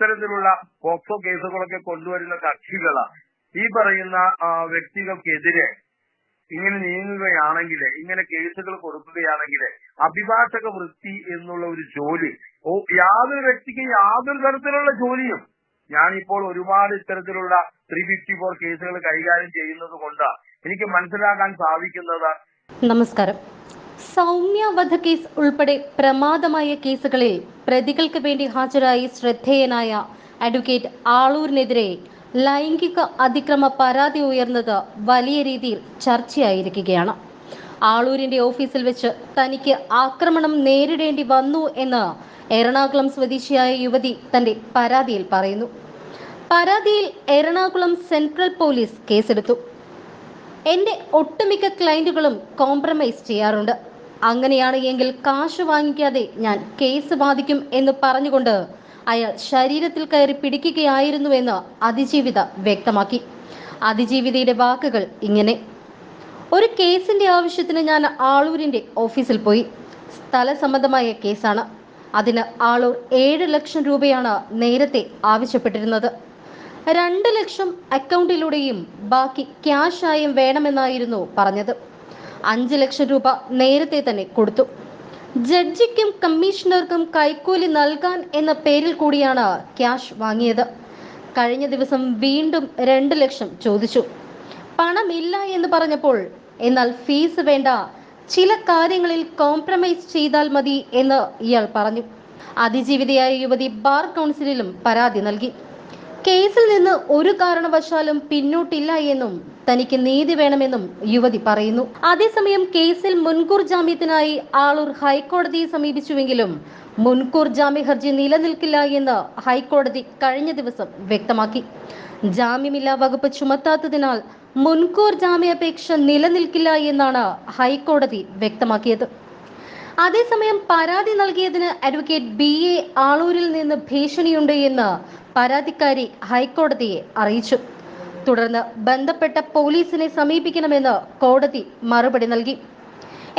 ഇത്തരത്തിലുള്ള പോക്സോ കേസുകളൊക്കെ കൊണ്ടുവരുന്ന കക്ഷികൾ. ഈ പറയുന്ന വ്യക്തികൾക്കെതിരെ ഇങ്ങനെ നീങ്ങുകയാണെങ്കിൽ ഇങ്ങനെ കേസുകൾ കൊടുക്കുകയാണെങ്കിൽ അഭിഭാഷക വൃത്തി എന്നുള്ള ഒരു ജോലി ഓ യാതൊരു വ്യക്തിക്കും യാതൊരു തരത്തിലുള്ള ജോലിയും. ഞാനിപ്പോൾ ഒരുപാട് ഇത്തരത്തിലുള്ള ത്രീ ഫിഫ്റ്റി ഫോർ കേസുകൾ കൈകാര്യം ചെയ്യുന്നത് കൊണ്ട് എനിക്ക് മനസ്സിലാക്കാൻ സാധിക്കുന്നത്. നമസ്കാരം. സൗമ്യ വധക്കേസ് ഉൾപ്പെടെ പ്രമാദമായ കേസുകളിൽ പ്രതികൾക്ക് വേണ്ടി ഹാജരായി ശ്രദ്ധേയനായ അഡ്വക്കേറ്റ് ആളൂരിനെതിരെ ലൈംഗിക അതിക്രമ പരാതി ഉയർന്നത് വലിയ രീതിയിൽ ചർച്ചയായിരിക്കുകയാണ്. ആളൂരിന്റെ ഓഫീസിൽ വെച്ച് തനിക്ക് ആക്രമണം നേരിടേണ്ടി വന്നു എന്ന് എറണാകുളം സ്വദേശിയായ യുവതി തന്റെ പരാതിയിൽ പറയുന്നു. പരാതിയിൽ എറണാകുളം സെൻട്രൽ പോലീസ് കേസെടുത്തു. എന്റെ ഒട്ടുമിക്ക ക്ലയന്റുകളും കോംപ്രമൈസ് ചെയ്യാറുണ്ട്. അങ്ങനെയാണ് എങ്കിൽ കാശ് വാങ്ങിക്കാതെ ഞാൻ കേസ് ബാധിക്കും എന്ന് പറഞ്ഞുകൊണ്ട് അയാൾ ശരീരത്തിൽ കയറി പിടിക്കുകയായിരുന്നുവെന്ന് അതിജീവിത വ്യക്തമാക്കി. അതിജീവിതയുടെ വാക്കുകൾ ഇങ്ങനെ. ഒരു കേസിന്റെ ആവശ്യത്തിന് ഞാൻ ആളൂരിന്റെ ഓഫീസിൽ പോയി. സ്ഥല സംബന്ധമായ കേസാണ്. അതിന് ആളൂർ ഏഴ് ലക്ഷം രൂപയാണ് നേരത്തെ ആവശ്യപ്പെട്ടിരുന്നത്. രണ്ട് ലക്ഷം അക്കൗണ്ടിലൂടെയും ബാക്കി ക്യാഷായും വേണമെന്നായിരുന്നു പറഞ്ഞത്. അഞ്ച് ലക്ഷം രൂപ നേരത്തെ തന്നെ കൊടുത്തു. ജഡ്ജിക്കും കമ്മീഷണർക്കും കൈക്കൂലി നൽകാൻ എന്ന പേരിൽ കൂടിയാണ് ക്യാഷ് വാങ്ങിയത്. കഴിഞ്ഞ ദിവസം വീണ്ടും രണ്ട് ലക്ഷം ചോദിച്ചു. പണമില്ല എന്ന് പറഞ്ഞപ്പോൾ എന്നാൽ ഫീസ് വേണ്ട ചില കാര്യങ്ങളിൽ കോംപ്രമൈസ് ചെയ്താൽ മതി എന്ന് ഇയാൾ പറഞ്ഞു. അതിജീവിതയായ യുവതി ബാർ കൗൺസിലിലും പരാതി നൽകി. കേസിൽ നിന്ന് ഒരു കാരണവശാലും പിന്നോട്ടില്ല എന്നും തനിക്ക് നീതി വേണമെന്നും യുവതി പറയുന്നു. അതേസമയം കേസിൽ മുൻകൂർ ജാമ്യത്തിനായി ആളൂർ ഹൈക്കോടതിയെ സമീപിച്ചുവെങ്കിലും മുൻകൂർ ജാമ്യ ഹർജി നിലനിൽക്കില്ല എന്ന് ഹൈക്കോടതി കഴിഞ്ഞ ദിവസം വ്യക്തമാക്കി. ജാമ്യമില്ലാ വകുപ്പ് ചുമത്താത്തതിനാൽ മുൻകൂർ ജാമ്യാപേക്ഷ നിലനിൽക്കില്ല എന്നാണ് ഹൈക്കോടതി വ്യക്തമാക്കിയത്. അതേസമയം പരാതി നൽകിയതിന് അഡ്വക്കേറ്റ് ബി എ ആളൂരിൽ നിന്ന് ഭീഷണിയുണ്ട് എന്ന് പരാതിക്കാരി ഹൈക്കോടതിയെ അറിയിച്ചു. തുടർന്ന് ബന്ധപ്പെട്ട പോലീസിനെ സമീപിക്കണമെന്ന് കോടതി മറുപടി നൽകി.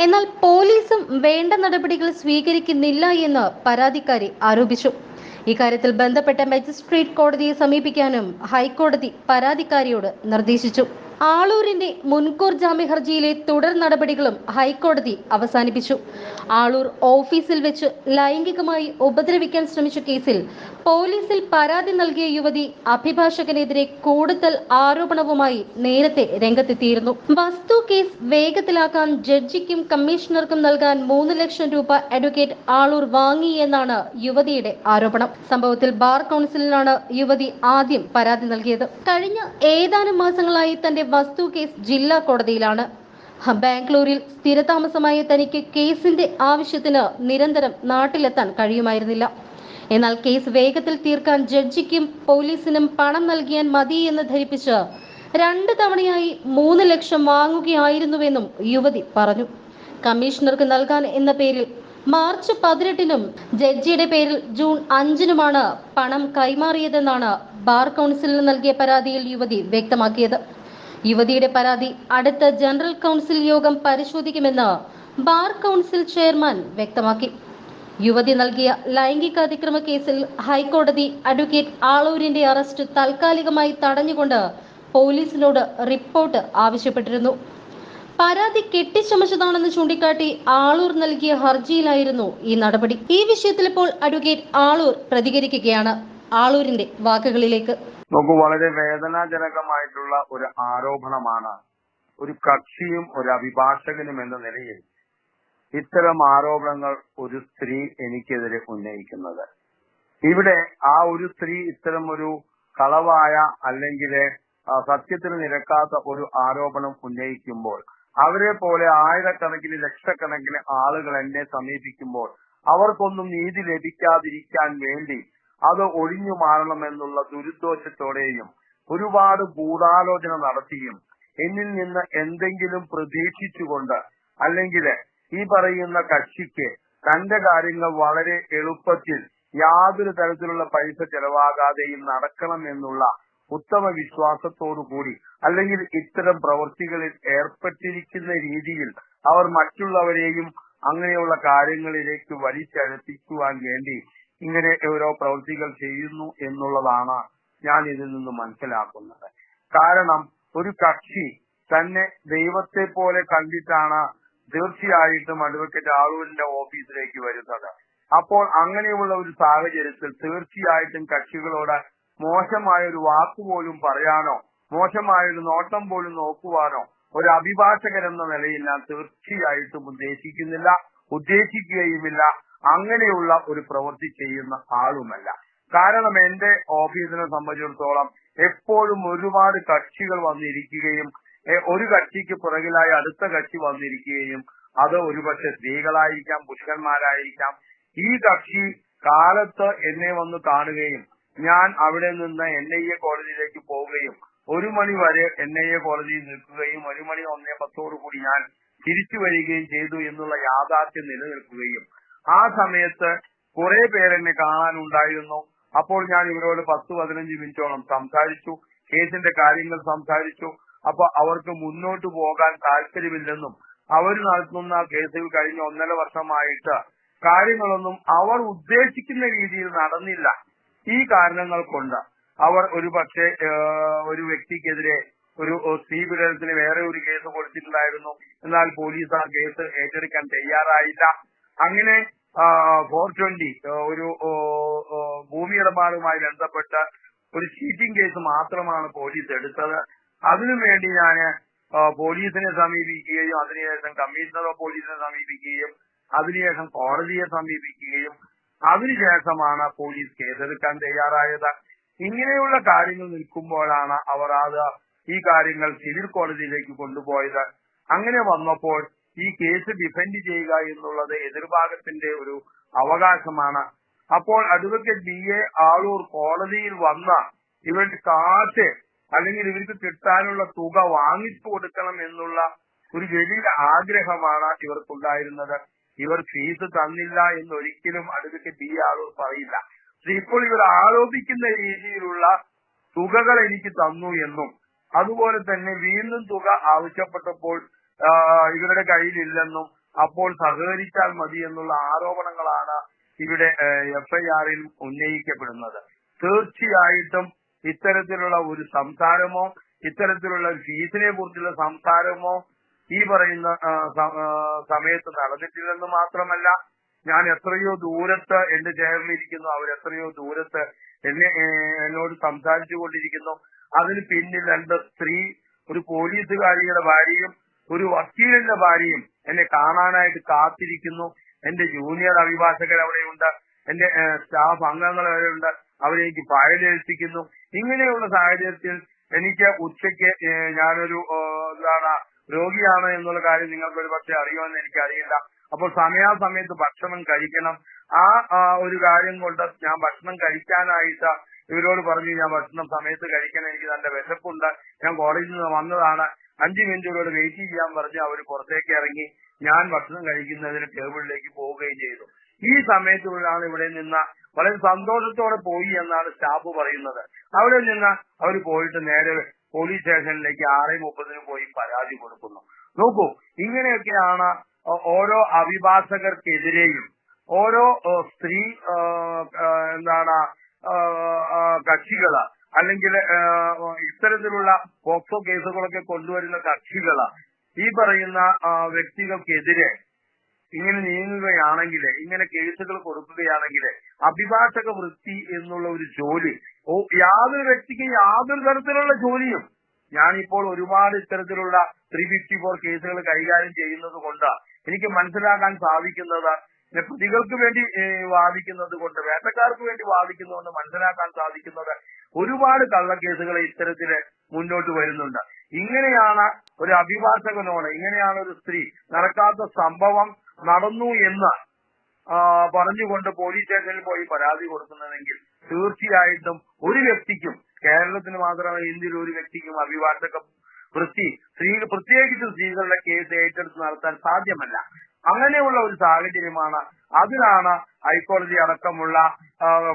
എന്നാൽ പോലീസും വേണ്ട നടപടികൾ സ്വീകരിക്കുന്നില്ല എന്ന് പരാതിക്കാരി ആരോപിച്ചു. ഇക്കാര്യത്തിൽ ബന്ധപ്പെട്ട മജിസ്ട്രേറ്റ് കോടതിയെ സമീപിക്കാനും ഹൈക്കോടതി പരാതിക്കാരിയോട് നിർദ്ദേശിച്ചു. ആളൂരിന്റെ മുൻകൂർ ജാമ്യ ഹർജിയിലെ തുടർ നടപടികളും ഹൈക്കോടതി അവസാനിപ്പിച്ചു. ആളൂർ ഓഫീസിൽ വെച്ച് ലൈംഗികമായി ഉപദ്രവിക്കാൻ ശ്രമിച്ച കേസിൽ പോലീസിൽ പരാതി നൽകിയ യുവതി അഭിഭാഷകനെതിരെ കൂടുതൽ ആരോപണവുമായി നേരത്തെ രംഗത്തെത്തിയിരുന്നു. വസ്തു കേസ് വേഗത്തിലാക്കാൻ ജഡ്ജിക്കും കമ്മീഷണർക്കും നൽകാൻ മൂന്ന് ലക്ഷം രൂപ അഡ്വക്കേറ്റ് ആളൂർ വാങ്ങി എന്നാണ് യുവതിയുടെ ആരോപണം. സംഭവത്തിൽ ബാർ കൗൺസിലിനാണ് യുവതി ആദ്യം പരാതി നൽകിയത്. കഴിഞ്ഞ ഏതാനും മാസങ്ങളായി തന്റെ വസ്തു കേസ് ജില്ലാ കോടതിയിലാണ്. ബാംഗ്ലൂരിൽ സ്ഥിരതാമസമായ തനിക്ക് കേസിന്റെ ആവശ്യത്തിന് നിരന്തരം നാട്ടിലെത്താൻ കഴിയുമായിരുന്നില്ല. എന്നാൽ കേസ് വേഗത്തിൽ തീർക്കാൻ ജഡ്ജിക്കും പോലീസിനും പണം നൽകിയാൽ മതി എന്ന് ധരിപ്പിച്ച് രണ്ട് തവണയായി മൂന്ന് ലക്ഷം വാങ്ങുകയായിരുന്നുവെന്നും യുവതി പറഞ്ഞു. കമ്മീഷണർക്ക് നൽകാൻ എന്ന പേരിൽ മാർച്ച് പതിനെട്ടിനും ജഡ്ജിയുടെ പേരിൽ ജൂൺ അഞ്ചിനുമാണ് പണം കൈമാറിയതെന്നാണ് ബാർ കൗൺസിലിന് നൽകിയ പരാതിയിൽ യുവതി വ്യക്തമാക്കിയത്. യുവതിയുടെ പരാതി അടുത്ത ജനറൽ കൗൺസിൽ യോഗം പരിശോധിക്കുമെന്ന് ബാർ കൗൺസിൽ ചെയർമാൻ വ്യക്തമാക്കി. യുവതി നൽകിയ ലൈംഗിക അതിക്രമ കേസിൽ ഹൈക്കോടതി അഡ്വക്കേറ്റ് ആളൂരിന്റെ അറസ്റ്റ് താൽക്കാലികമായി തടഞ്ഞുകൊണ്ട് പോലീസിനോട് റിപ്പോർട്ട് ആവശ്യപ്പെട്ടിരുന്നു. പരാതി കെട്ടിച്ചമച്ചതാണെന്ന് ചൂണ്ടിക്കാട്ടി ആളൂർ നൽകിയ ഹർജിയിലായിരുന്നു ഈ നടപടി. ഈ വിഷയത്തിൽ ഇപ്പോൾ അഡ്വക്കേറ്റ് ആളൂർ പ്രതികരിക്കുകയാണ്. ആളൂരിന്റെ വാക്കുകളിലേക്ക്. നോക്കൂ വളരെ വേദനാജനകമായിട്ടുള്ള ഒരു ആരോപണമാണ് ഒരു കക്ഷിയും ഒരു അഭിഭാഷകനും എന്ന നിലയിൽ ഇത്തരം ആരോപണങ്ങൾ ഒരു സ്ത്രീ എനിക്കെതിരെ ഉന്നയിക്കുന്നത്. ഇവിടെ ആ ഒരു സ്ത്രീ ഇത്തരം ഒരു കളവായ അല്ലെങ്കിൽ സത്യത്തിന് നിരക്കാത്ത ഒരു ആരോപണം ഉന്നയിക്കുമ്പോൾ അവരെ പോലെ ആയിരക്കണക്കിന് ലക്ഷക്കണക്കിന് ആളുകൾ എന്നെ സമീപിക്കുമ്പോൾ അവർക്കൊന്നും നീതി ലഭിക്കാതിരിക്കാൻ വേണ്ടി അത് ഒഴിഞ്ഞു മാറണമെന്നുള്ള ദുരുദ്ദേശത്തോടെയും ഒരുപാട് ഗൂഢാലോചന നടത്തിയും എന്നിൽ നിന്ന് എന്തെങ്കിലും പ്രതീക്ഷിച്ചുകൊണ്ട് അല്ലെങ്കിൽ ഈ പറയുന്ന കക്ഷിക്ക് തന്റെ കാര്യങ്ങൾ വളരെ എളുപ്പത്തിൽ യാതൊരു തരത്തിലുള്ള പൈസ ചെലവാകാതെയും നടക്കണം എന്നുള്ള ഉത്തമ വിശ്വാസത്തോടു കൂടി അല്ലെങ്കിൽ ഇത്തരം പ്രവൃത്തികളിൽ ഏർപ്പെട്ടിരിക്കുന്ന രീതിയിൽ അവർ മറ്റുള്ളവരെയും അങ്ങനെയുള്ള കാര്യങ്ങളിലേക്ക് വലിച്ചഴപ്പിക്കുവാൻ വേണ്ടി ഇങ്ങനെ ഓരോ പ്രവൃത്തികൾ ചെയ്യുന്നു എന്നുള്ളതാണ് ഞാൻ ഇതിൽ നിന്ന് മനസ്സിലാക്കുന്നത്. കാരണം ഒരു കക്ഷി തന്നെ ദൈവത്തെ പോലെ കണ്ടിട്ടാണ് തീർച്ചയായിട്ടും അഡ്വക്കേറ്റ് ആളൂരിന്റെ ഓഫീസിലേക്ക് വരുന്നത്. അപ്പോൾ അങ്ങനെയുള്ള ഒരു സാഹചര്യത്തിൽ തീർച്ചയായിട്ടും കക്ഷികളോട് മോശമായ ഒരു വാക്ക് പോലും പറയാനോ മോശമായ ഒരു നോട്ടം പോലും നോക്കുവാനോ ഒരു അഭിഭാഷകൻ എന്ന നിലയിൽ ഞാൻ തീർച്ചയായിട്ടും ഉദ്ദേശിക്കുന്നില്ല ഉദ്ദേശിക്കുകയുമില്ല. അങ്ങനെയുള്ള ഒരു പ്രവൃത്തി ചെയ്യുന്ന ആളുമല്ല. കാരണം എന്റെ ഓഫീസിനെ സംബന്ധിച്ചിടത്തോളം എപ്പോഴും ഒരുപാട് കക്ഷികൾ വന്നിരിക്കുകയും ഒരു കക്ഷിക്ക് പുറകിലായി അടുത്ത കക്ഷി വന്നിരിക്കുകയും അത് ഒരുപക്ഷെ സ്ത്രീകളായിരിക്കാം പുരുഷന്മാരായിരിക്കാം. ഈ കക്ഷി കാലത്ത് എന്നെ വന്ന് കാണുകയും ഞാൻ അവിടെ നിന്ന് എൻ ഐ എ കോളേജിലേക്ക് പോവുകയും ഒരു മണി വരെ എൻ ഐ എ കോളേജിൽ നിൽക്കുകയും ഒരു മണി ഒന്നേ പത്തോടു കൂടി ഞാൻ തിരിച്ചു വരികയും ചെയ്തു എന്നുള്ള യാഥാർത്ഥ്യം നിലനിൽക്കുകയും ആ സമയത്ത് കുറെ പേരെന്നെ കാണാനുണ്ടായിരുന്നു. അപ്പോൾ ഞാൻ ഇവരോട് പത്ത് പതിനഞ്ച് മിനിറ്റോളം സംസാരിച്ചു. കേസിന്റെ കാര്യങ്ങൾ സംസാരിച്ചു. അപ്പൊ അവർക്ക് മുന്നോട്ട് പോകാൻ താല്പര്യമില്ലെന്നും അവർ നടത്തുന്ന കേസുകൾ കഴിഞ്ഞ ഒന്നര വർഷമായിട്ട് കാര്യങ്ങളൊന്നും അവർ ഉദ്ദേശിക്കുന്ന രീതിയിൽ നടന്നില്ല. ഈ കാരണങ്ങൾ കൊണ്ട് അവർ ഒരു പക്ഷേ ഒരു വ്യക്തിക്കെതിരെ ഒരു സ്ത്രീ പീഡനത്തിന് വേറെ ഒരു കേസ് കൊടുത്തിട്ടുണ്ടായിരുന്നു. എന്നാൽ പോലീസ് ആ കേസ് ഏറ്റെടുക്കാൻ തയ്യാറായില്ല. അങ്ങനെ ഫോർ ട്വന്റി ഒരു ഭൂമി ഇടപാടുമായി ബന്ധപ്പെട്ട ഒരു ചീറ്റിംഗ് കേസ് മാത്രമാണ് പോലീസ് എടുത്തത്. അതിനുവേണ്ടി ഞാൻ പോലീസിനെ സമീപിക്കുകയും അതിനുശേഷം കമ്മീഷണർ ഓഫ് പോലീസിനെ സമീപിക്കുകയും അതിനുശേഷം കോടതിയെ സമീപിക്കുകയും അതിനുശേഷമാണ് പോലീസ് കേസെടുക്കാൻ തയ്യാറായത്. ഇങ്ങനെയുള്ള കാര്യങ്ങൾ നിൽക്കുമ്പോഴാണ് അവർ അത് ഈ കാര്യങ്ങൾ സിവിൽ കോടതിയിലേക്ക് കൊണ്ടുപോയത്. അങ്ങനെ വന്നപ്പോൾ ഈ കേസ് ഡിഫെൻഡ് ചെയ്യുക എന്നുള്ളത് എതിർഭാഗത്തിന്റെ ഒരു അവകാശമാണ്. അപ്പോൾ അഡ്വക്കേറ്റ് ബി. എ. ആളൂർ കോടതിയിൽ വന്ന ഇവരുടെ കാശ് അല്ലെങ്കിൽ ഇവർക്ക് കിട്ടാനുള്ള തുക വാങ്ങിച്ചു കൊടുക്കണം എന്നുള്ള ഒരു വലിയ ആഗ്രഹമാണ് ഇവർക്കുണ്ടായിരുന്നത്. ഇവർ ഫീസ് തന്നില്ല എന്നൊരിക്കലും അഡ്വക്കേറ്റ് ബി. ആളൂർ പറയില്ല. ഇപ്പോൾ ഇവർ ആരോപിക്കുന്ന രീതിയിലുള്ള തുകകൾ എനിക്ക് തന്നു എന്നും അതുപോലെ തന്നെ വീണ്ടും തുക ആവശ്യപ്പെട്ടപ്പോൾ ഇവരുടെ കയ്യിലില്ലെന്നും അപ്പോൾ സഹകരിച്ചാൽ മതി എന്നുള്ള ആരോപണങ്ങളാണ് ഇവിടെ എഫ്ഐആറിൽ ഉന്നയിക്കപ്പെടുന്നത്. തീർച്ചയായിട്ടും ഇത്തരത്തിലുള്ള ഒരു സംസാരമോ ഇത്തരത്തിലുള്ള ഫീസിനെ കുറിച്ചുള്ള സംസാരമോ ഈ പറയുന്ന സമയത്ത് നടന്നിട്ടില്ലെന്ന് മാത്രമല്ല ഞാൻ എത്രയോ ദൂരത്ത് എന്റെ ചേർന്നിരിക്കുന്നു അവരെത്രയോ ദൂരത്ത് എന്നെ എന്നോട് സംസാരിച്ചു കൊണ്ടിരിക്കുന്നു. അതിന് പിന്നിൽ രണ്ട് സ്ത്രീ ഒരു പോലീസുകാരിയുടെ ഭാര്യയും ഒരു വക്കീലിന്റെ ഭാര്യയും എന്നെ കാണാനായിട്ട് കാത്തിരിക്കുന്നു. എന്റെ ജൂനിയർ അഭിഭാഷകർ അവിടെയുണ്ട്. എന്റെ സ്റ്റാഫ് അംഗങ്ങൾ അവിടെയുണ്ട്. അവരെ എനിക്ക് ഇങ്ങനെയുള്ള സാഹചര്യത്തിൽ എനിക്ക് ഉച്ചയ്ക്ക് ഞാനൊരു എന്താണ് രോഗിയാണ് എന്നുള്ള കാര്യം നിങ്ങൾക്ക് ഒരു പക്ഷെ അറിയുമെന്ന് എനിക്കറിയില്ല. അപ്പോൾ സമയാസമയത്ത് ഭക്ഷണം കഴിക്കണം. ആ, ഒരു കാര്യം കൊണ്ട് ഞാൻ ഭക്ഷണം കഴിക്കാനായിട്ട് ഇവരോട് പറഞ്ഞു ഞാൻ ഭക്ഷണം സമയത്ത് കഴിക്കണം എനിക്ക് നല്ല വിശപ്പുണ്ട്. ഞാൻ കോളേജിൽ നിന്ന് വന്നതാണ്. അഞ്ചു മിനിറ്റ് ഇവരോട് വെയിറ്റ് ചെയ്യാൻ പറഞ്ഞ് അവർ പുറത്തേക്ക് ഇറങ്ങി. ഞാൻ ഭക്ഷണം കഴിക്കുന്നതിന് ടേബിളിലേക്ക് പോവുകയും ചെയ്തു. ഈ സമയത്തുള്ളാണ് ഇവിടെ നിന്ന് വളരെ സന്തോഷത്തോടെ പോയി എന്നാണ് സ്റ്റാഫ് പറയുന്നത്. അവിടെ നിന്ന് അവർ പോയിട്ട് നേരെ പോലീസ് സ്റ്റേഷനിലേക്ക് ആറേ മുപ്പതിന് പോയി പരാതി കൊടുക്കുന്നു. നോക്കൂ ഇങ്ങനെയൊക്കെയാണ് ഓരോ അഭിഭാഷകർക്കെതിരെയും ഓരോ സ്ത്രീ എന്താണ് കക്ഷികൾ. അല്ലെങ്കിൽ ഇത്തരത്തിലുള്ള പോക്സോ കേസുകളൊക്കെ കൊണ്ടുവരുന്ന കക്ഷികൾ ഈ പറയുന്ന വ്യക്തികൾക്കെതിരെ ഇങ്ങനെ നീങ്ങുകയാണെങ്കിൽ ഇങ്ങനെ കേസുകൾ കൊടുക്കുകയാണെങ്കിൽ അഭിഭാഷക വൃത്തി എന്നുള്ള ഒരു ജോലി ഓ യാതൊരു വ്യക്തിക്ക് യാതൊരു തരത്തിലുള്ള ജോലിയും. ഞാനിപ്പോൾ ഒരുപാട് ഇത്തരത്തിലുള്ള ത്രീ ഫിഫ്റ്റി ഫോർ കേസുകൾ കൈകാര്യം ചെയ്യുന്നത് കൊണ്ട് എനിക്ക് മനസ്സിലാക്കാൻ സാധിക്കുന്നത് പിന്നെ പ്രതികൾക്ക് വേണ്ടി വാദിക്കുന്നത് കൊണ്ട് വേട്ടക്കാർക്ക് വേണ്ടി വാദിക്കുന്നത് കൊണ്ട് മനസ്സിലാക്കാൻ സാധിക്കുന്നത് ഒരുപാട് കള്ളക്കേസുകൾ ഇത്തരത്തിൽ മുന്നോട്ട് വരുന്നുണ്ട്. ഇങ്ങനെയാണ് ഒരു അഭിഭാഷകനോട് ഇങ്ങനെയാണ് ഒരു സ്ത്രീ നടക്കാത്ത സംഭവം നടന്നു എന്ന് പറഞ്ഞുകൊണ്ട് പോലീസ് സ്റ്റേഷനിൽ പോയി പരാതി കൊടുക്കുന്നതെങ്കിൽ തീർച്ചയായിട്ടും ഒരു വ്യക്തിക്കും കേരളത്തിന് മാത്രമല്ല ഇന്ത്യയിൽ ഒരു വ്യക്തിക്കും അഭിഭാഷക വൃത്തി സ്ത്രീ പ്രത്യേകിച്ച് സ്ത്രീകളുടെ കേസ് ഏറ്റെടുത്ത് നടത്താൻ സാധ്യമല്ല. അങ്ങനെയുള്ള ഒരു സാഹചര്യമാണ്. അതിലാണ് ഹൈക്കോടതി അടക്കമുള്ള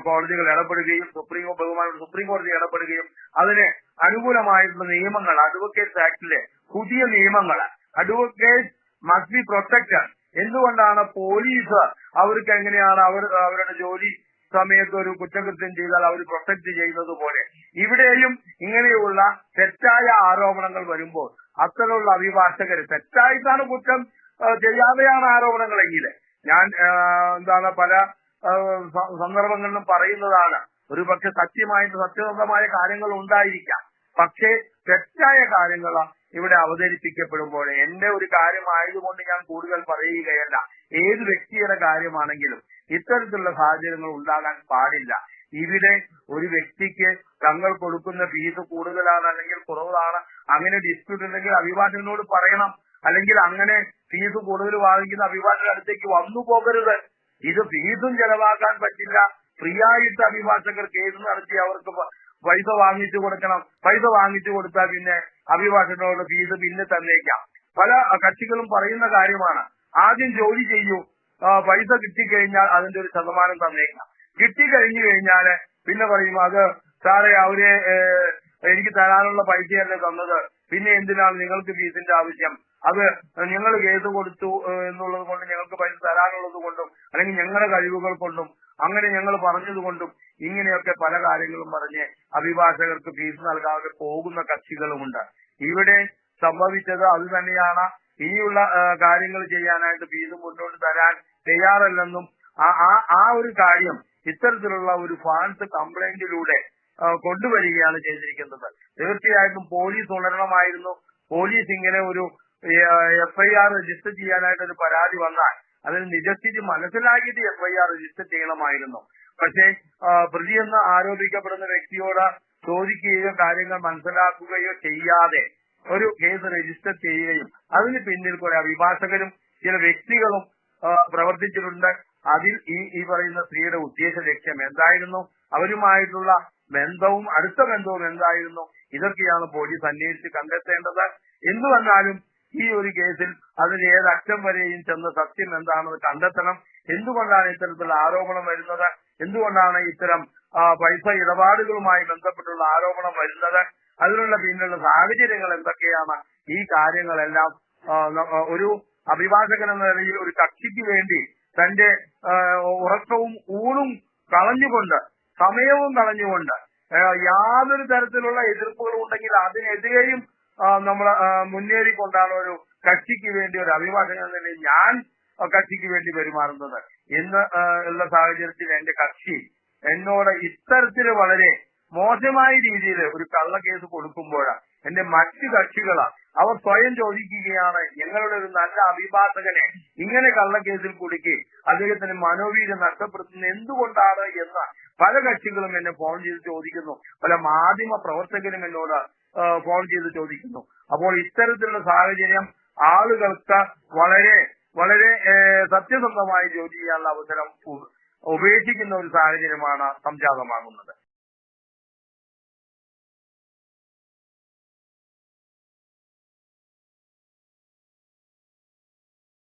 കോടതികൾ ഇടപെടുകയും സുപ്രീം ബഹുമാന സുപ്രീം കോടതി ഇടപെടുകയും അതിന് അനുകൂലമായിട്ടുള്ള നിയമങ്ങൾ അഡ്വക്കേറ്റ്സ് ആക്ടിലെ പുതിയ നിയമങ്ങൾ അഡ്വക്കേറ്റ് മസ്റ്റ് ബി പ്രൊട്ടക്റ്റഡ് എന്തുകൊണ്ടാണ് പോലീസ് അവർക്ക് എങ്ങനെയാണ് അവർ അവരുടെ ജോലി സമയത്ത് ഒരു കുറ്റകൃത്യം ചെയ്താൽ അവർ പ്രൊട്ടക്ട് ചെയ്യുന്നത് പോലെ? ഇവിടെയും ഇങ്ങനെയുള്ള തെറ്റായ ആരോപണങ്ങൾ വരുമ്പോൾ അത്തരമുള്ള അഭിഭാഷകർ തെറ്റായിട്ടാണ് കുറ്റം ചെയ്യാതെയാണ് ആരോപണങ്ങളെങ്കിൽ ഞാൻ എന്താണ് പല സന്ദർഭങ്ങളിലും പറയുന്നതാണ്. ഒരു പക്ഷെ സത്യമായിട്ട് സത്യസന്ധമായ കാര്യങ്ങൾ ഉണ്ടായിരിക്കാം. പക്ഷേ തെറ്റായ കാര്യങ്ങൾ ഇവിടെ അവതരിപ്പിക്കപ്പെടുമ്പോൾ എന്റെ ഒരു കാര്യമായതുകൊണ്ട് ഞാൻ കൂടുതൽ പറയുകയല്ല. ഏത് വ്യക്തിയുടെ കാര്യമാണെങ്കിലും ഇത്തരത്തിലുള്ള സാഹചര്യങ്ങൾ ഉണ്ടാകാൻ പാടില്ല. ഇവിടെ ഒരു വ്യക്തിക്ക് തങ്ങൾ കൊടുക്കുന്ന ഫീസ് കൂടുതലാണ് അല്ലെങ്കിൽ കുറവാണ്. അങ്ങനെ ഡിസ്പ്യൂട്ട് ഉണ്ടെങ്കിൽ അഭിഭാഷകനോട് പറയണം. അല്ലെങ്കിൽ അങ്ങനെ ഫീസ് കൂടുതൽ വാങ്ങിക്കുന്ന അഭിഭാഷകരുടെ അടുത്തേക്ക് വന്നു പോകരുത്. ഇത് ഫീസും ചെലവാക്കാൻ പറ്റില്ല. ഫ്രീ ആയിട്ട് അഭിഭാഷകർ കേസ് നടത്തി അവർക്ക് പൈസ വാങ്ങിച്ചു കൊടുക്കണം. പൈസ വാങ്ങിച്ചു കൊടുത്താൽ പിന്നെ അഭിഭാഷകനോട് ഫീസ് പിന്നെ തന്നേക്കാം. പല കക്ഷികളും പറയുന്ന കാര്യമാണ്. ആദ്യം ജോലി ചെയ്യൂ. പൈസ കിട്ടിക്കഴിഞ്ഞാൽ അതിന്റെ ഒരു ശതമാനം തന്നേക്കാം. കിട്ടിക്കഴിഞ്ഞു കഴിഞ്ഞാൽ പിന്നെ പറയും അത് സാറേ അവർ എനിക്ക് തരാനുള്ള പൈസയല്ലേ തന്നത്. പിന്നെ എന്തിനാണ് നിങ്ങൾക്ക് ഫീസിന്റെ ആവശ്യം? അത് ഞങ്ങൾ കേസ് കൊടുത്തു എന്നുള്ളത് കൊണ്ട് ഞങ്ങൾക്ക് പൈസ തരാനുള്ളത് കൊണ്ടും അല്ലെങ്കിൽ ഞങ്ങളുടെ കഴിവുകൾ കൊണ്ടും അങ്ങനെ ഞങ്ങൾ പറഞ്ഞതുകൊണ്ടും ഇങ്ങനെയൊക്കെ പല കാര്യങ്ങളും പറഞ്ഞ് അഭിഭാഷകർക്ക് ഫീസ് നൽകാതെ പോകുന്ന കക്ഷികളുമുണ്ട്. ഇവിടെ സംഭവിച്ചത് അത് തന്നെയാണ്. ഇനിയുള്ള കാര്യങ്ങൾ ചെയ്യാനായിട്ട് ഫീസ് മുന്നോട്ട് തരാൻ തയ്യാറല്ലെന്നും ആ ഒരു കാര്യം ഇത്തരത്തിലുള്ള ഒരു ഫാൻസ് കംപ്ലൈന്റിലൂടെ കൊണ്ടുവരികയാണ് ചെയ്തിരിക്കുന്നത്. തീർച്ചയായിട്ടും പോലീസ് ഉണരണമായിരുന്നു. പോലീസ് ഇങ്ങനെ ഒരു എഫ്ഐആർ രജിസ്റ്റർ ചെയ്യാനായിട്ട് ഒരു പരാതി വന്നാൽ അതിന് നിജസ്ഥിതി മനസ്സിലാക്കിയിട്ട് എഫ് ഐ ആർ രജിസ്റ്റർ ചെയ്യണമായിരുന്നു. പക്ഷേ പ്രതി എന്ന് ആരോപിക്കപ്പെടുന്ന വ്യക്തിയോട് ചോദിക്കുകയോ കാര്യങ്ങൾ മനസ്സിലാക്കുകയോ ചെയ്യാതെ ഒരു കേസ് രജിസ്റ്റർ ചെയ്യുകയും അതിന് പിന്നിൽ കുറെ അഭിഭാഷകരും ചില വ്യക്തികളും പ്രവർത്തിച്ചിട്ടുണ്ട്. അതിൽ ഈ ഈ പറയുന്ന സ്ത്രീയുടെ ഉദ്ദേശ ലക്ഷ്യം എന്തായിരുന്നു? അവരുമായിട്ടുള്ള ബന്ധവും അടുത്ത ബന്ധവും എന്തായിരുന്നു? ഇതൊക്കെയാണ് പോലീസ് അന്വേഷിച്ച് കണ്ടെത്തേണ്ടത്. എന്തു വന്നാലും ഈ ഒരു കേസിൽ അതിന് ഏത് അറ്റം വരെയും ചെന്ന് സത്യം എന്താണെന്ന് കണ്ടെത്തണം. എന്തുകൊണ്ടാണ് ഇത്തരത്തിലുള്ള ആരോപണം വരുന്നത്? എന്തുകൊണ്ടാണ് ഇത്തരം പൈസ ഇടപാടുകളുമായി ബന്ധപ്പെട്ടുള്ള ആരോപണം വരുന്നത്? അതിനുള്ള പിന്നിലുള്ള സാഹചര്യങ്ങൾ എന്തൊക്കെയാണ്? ഈ കാര്യങ്ങളെല്ലാം ഒരു അഭിഭാഷകൻ എന്ന നിലയിൽ ഒരു കക്ഷിക്ക് വേണ്ടി തന്റെ ഉറക്കവും ഊണും കളഞ്ഞുകൊണ്ട് സമയവും കളഞ്ഞുകൊണ്ട് യാതൊരു തരത്തിലുള്ള എതിർപ്പുകളും ഉണ്ടെങ്കിൽ അതിനെതിരെയും നമ്മൾ മുന്നേറിക്കൊണ്ടാണ് ഒരു കക്ഷിക്ക് വേണ്ടി ഒരു അഭിഭാഷകൻ എന്ന നിലയിൽ ഞാൻ കക്ഷിക്ക് വേണ്ടി പെരുമാറുന്നത്. ഇന്ന് ആ, ഉള്ള സാഹചര്യത്തിൽ എന്റെ കക്ഷി എന്നോട് ഇത്തരത്തിൽ വളരെ മോശമായ രീതിയിൽ ഒരു കള്ളക്കേസ് കൊടുക്കുമ്പോഴാണ് എന്റെ മറ്റു കക്ഷികളാ അവർ സ്വയം ചോദിക്കുകയാണ് ഞങ്ങളുടെ ഒരു നല്ല അഭിഭാഷകനെ ഇങ്ങനെ കള്ളക്കേസിൽ കുടുക്കി അദ്ദേഹത്തിന് മനോവീര്യം നഷ്ടപ്പെടുത്തുന്നത് എന്തുകൊണ്ടാണ്? എന്ന് പല കക്ഷികളും എന്നെ ഫോൺ ചെയ്ത് ചോദിക്കുന്നു. പല മാധ്യമ പ്രവർത്തകരും എന്നോട് ഫോൺ ചെയ്ത് ചോദിക്കുന്നു. അപ്പോൾ ഇത്തരത്തിലുള്ള സാഹചര്യം ആളുകൾക്ക് വളരെ വളരെ സത്യസന്ധമായി ജോലി ചെയ്യാനുള്ള അവസരം ഉപേക്ഷിക്കുന്ന ഒരു സാഹചര്യമാണ് സംജാതമാകുന്നത്.